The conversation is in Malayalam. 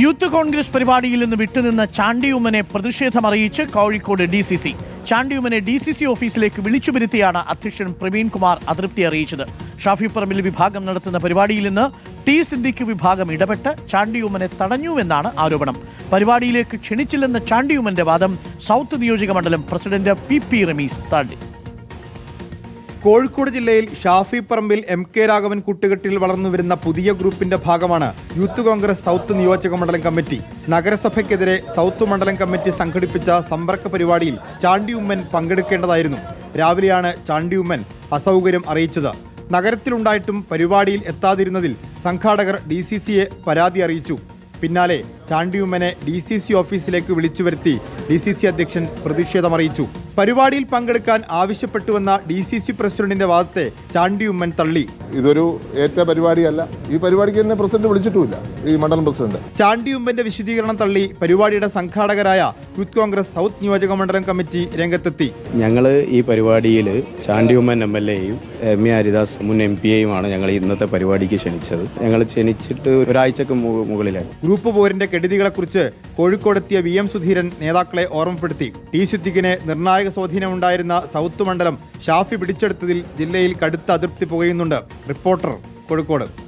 യൂത്ത് കോൺഗ്രസ് പരിപാടിയിൽ നിന്ന് വിട്ടുനിന്ന ചാണ്ടിയുമ്മനെ പ്രതിഷേധമറിയിച്ച് കോഴിക്കോട് ഡി സി സി. ചാണ്ടിയുമ്മനെ ഡി സി സി ഓഫീസിലേക്ക് വിളിച്ചു വരുത്തിയാണ് അധ്യക്ഷൻ പ്രവീൺ കുമാർ അതൃപ്തി അറിയിച്ചത്. ഷാഫി പറമ്പിൽ വിഭാഗം നടത്തുന്ന പരിപാടിയിൽ നിന്ന് ടി സിദ്ദിഖ് വിഭാഗം ഇടപെട്ട് ചാണ്ടിയുമ്മനെ തടഞ്ഞുവെന്നാണ് ആരോപണം. പരിപാടിയിലേക്ക് ക്ഷണിച്ചില്ലെന്ന ചാണ്ടിയുമ്മന്റെ വാദം സൗത്ത് നിയോജക മണ്ഡലം പ്രസിഡന്റ് പി പി റമീസ് തള്ളി. കോഴിക്കോട് ജില്ലയിൽ ഷാഫി പറമ്പിൽ എം കെ രാഘവൻ കൂട്ടുകെട്ടിൽ വളർന്നു വരുന്ന പുതിയ ഗ്രൂപ്പിന്റെ ഭാഗമാണ് യൂത്ത് കോൺഗ്രസ് സൗത്ത് നിയോജക മണ്ഡലം കമ്മിറ്റി. നഗരസഭയ്ക്കെതിരെ സൗത്ത് മണ്ഡലം കമ്മിറ്റി സംഘടിപ്പിച്ച സമ്പർക്ക പരിപാടിയിൽ ചാണ്ടിയുമ്മൻ പങ്കെടുക്കേണ്ടതായിരുന്നു. രാവിലെയാണ് ചാണ്ടി ഉമ്മൻ അസൗകര്യം അറിയിച്ചത്. നഗരത്തിലുണ്ടായിട്ടും പരിപാടിയിൽ എത്താതിരുന്നതിൽ സംഘാടകർ ഡി സി സിയെ പരാതി അറിയിച്ചു. പിന്നാലെ ചാണ്ടിയുമ്മനെ ഡി സി സി ഓഫീസിലേക്ക് വിളിച്ചു വരുത്തി ഡി സി സി അധ്യക്ഷൻ പ്രതിഷേധമറിയിച്ചു. പരിപാടിയിൽ പങ്കെടുക്കാൻ ആവശ്യപ്പെട്ടുവെന്ന ഡി സി സി പ്രസിഡന്റിന്റെ വാദത്തെ ചാണ്ടിയുമ്മൻ തള്ളി. ഇതൊരു ഏറ്റ പരിപാടിയല്ല. ഈ പരിപാടിക്ക് തന്നെ പ്രസിഡന്റ് വിളിച്ചിട്ടുമില്ല ഈ മണ്ഡലം പ്രസിഡന്റ്. ചാണ്ടിയുമ്മന്റെ വിശദീകരണം തള്ളി പരിപാടിയുടെ സംഘാടകരായ യൂത്ത് കോൺഗ്രസ് സൗത്ത് നിയോജക മണ്ഡലം കമ്മിറ്റി രംഗത്തെത്തി. ഞങ്ങൾ ഈ പരിപാടിയിൽ ചാണ്ടിയുമ്മൻ എം എൽ എയും എം എ ഹരിദാസ് മുൻ എം പി എയുമാണ് ഞങ്ങൾ ഇന്നത്തെ പരിപാടിക്ക് ക്ഷണിച്ചത്. ഞങ്ങൾ ക്ഷണിച്ചിട്ട് ഒരാഴ്ചക്ക് മു- മുകളിലായി. ഗ്രൂപ്പ് പോരിന്റെ കെടുതികളെക്കുറിച്ച് കോഴിക്കോടെത്തിയ വി എം സുധീരൻ നേതാക്കളെ ഓർമ്മപ്പെടുത്തി. ടി സിദ്ദിഖിന് നിർണായക സ്വാധീനമുണ്ടായിരുന്ന സൗത്ത് മണ്ഡലം ഷാഫി പിടിച്ചെടുത്തതിൽ ജില്ലയിൽ കടുത്ത അതൃപ്തി പുകയുന്നുണ്ട്. റിപ്പോർട്ടർ കോഴിക്കോട്.